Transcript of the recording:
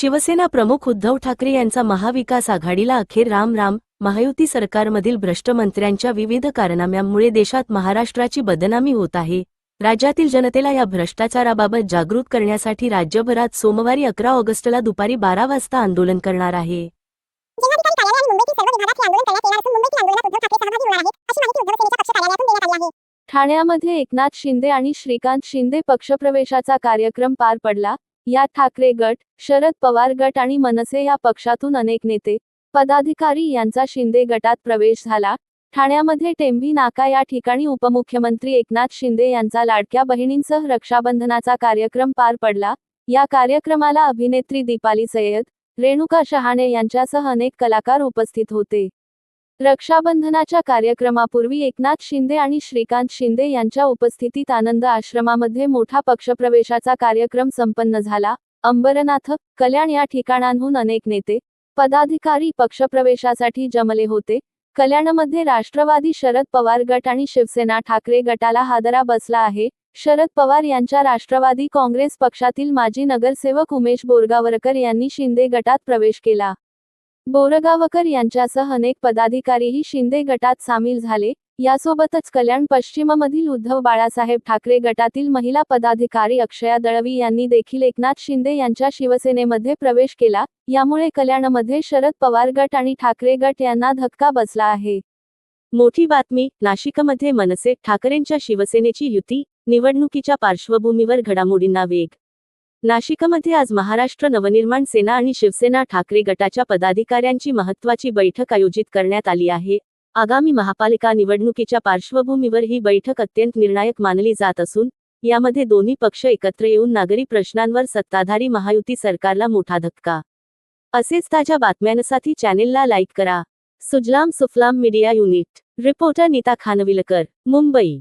शिवसेना प्रमुख उद्धव ठाकरे यांचा महाविकास आघाडीला अखेर राम राम महायुती सरकारमधील भ्रष्ट मंत्र्यांच्या विविध कारनाम्यांमुळे देशात महाराष्ट्राची बदनामी होत आहे. राज्यातील जनतेला या भ्रष्टाचाराबाबत जागृत करण्यासाठी राज्यभरात सोमवारी अकरा ऑगस्टला दुपारी बारा वाजता आंदोलन करणार आहे. ठाण्यामध्ये एकनाथ शिंदे आणि श्रीकांत शिंदे पक्षप्रवेशाचा कार्यक्रम पार पडला. या ठाकरे गट शरद पवार गट आणि मनसे या पक्षातून अनेक नेते पदाधिकारी यांचा शिंदे गटात प्रवेश झाला. ठाण्यामध्ये टेंभी नाका या ठिकाणी उपमुख्यमंत्री एकनाथ शिंदे यांचा लाडक्या बहिणींसह रक्षाबंधनाचा कार्यक्रम पार पडला. या कार्यक्रमाला अभिनेत्री दीपाली सय्यद रेणुका शहाणे यांच्यासह अनेक कलाकार उपस्थित होते. रक्षाबंधनाच्या कार्यक्रमापूर्वी एकनाथ शिंदे आणि श्रीकांत शिंदे यांच्या उपस्थितीत आनंद आश्रमामध्ये मोठा पक्षप्रवेशाचा कार्यक्रम संपन्न झाला. अंबरनाथ कल्याण या ठिकाणांहून अनेक नेते पदाधिकारी पक्षप्रवेशासाठी जमले होते. कल्याणमध्ये राष्ट्रवादी शरद पवार गट आणि शिवसेना ठाकरे गटाला हादरा बसला आहे. शरद पवार यांच्या राष्ट्रवादी काँग्रेस पक्षातील माजी नगरसेवक उमेश बोरगावरकर यांनी शिंदे गटात प्रवेश केला. बोरगावकर यांच्यासह अनेक पदाधिकारीही शिंदे गटात सामील झाले. यासोबतच कल्याण पश्चिममधील उद्धव बाळासाहेब ठाकरे गटातील महिला पदाधिकारी अक्षया दळवी यांनी देखील एकनाथ शिंदे यांच्या शिवसेनेमध्ये प्रवेश केला. यामुळे कल्याणमध्ये शरद पवार गट आणि ठाकरे गट यांना धक्का बसला आहे. मोठी बातमी नाशिकमध्ये मनसे ठाकरेंच्या शिवसेनेची युती निवडणुकीच्या पार्श्वभूमीवर घडामोडींना वेग नाशिकमध्ये आज महाराष्ट्र नवनिर्माण सेना आणि शिवसेना ठाकरे गटाच्या पदाधिकाऱ्यांची महत्त्वाची बैठक आयोजित करण्यात आली आहे. आगामी महापालिका निवडणुकीच्या पार्श्वभूमीवर ही बैठक अत्यंत निर्णायक मानली जात असून यामध्ये दोन्ही पक्ष एकत्र येऊन नागरी प्रश्नांवर सत्ताधारी महायुती सरकारला मोठा धक्का. असेच ताज्या बातम्यांसाठी चॅनेलला लाईक करा. Sujalam Sufalam media unit. Reporter Neeta Khanvilkar Mumbai.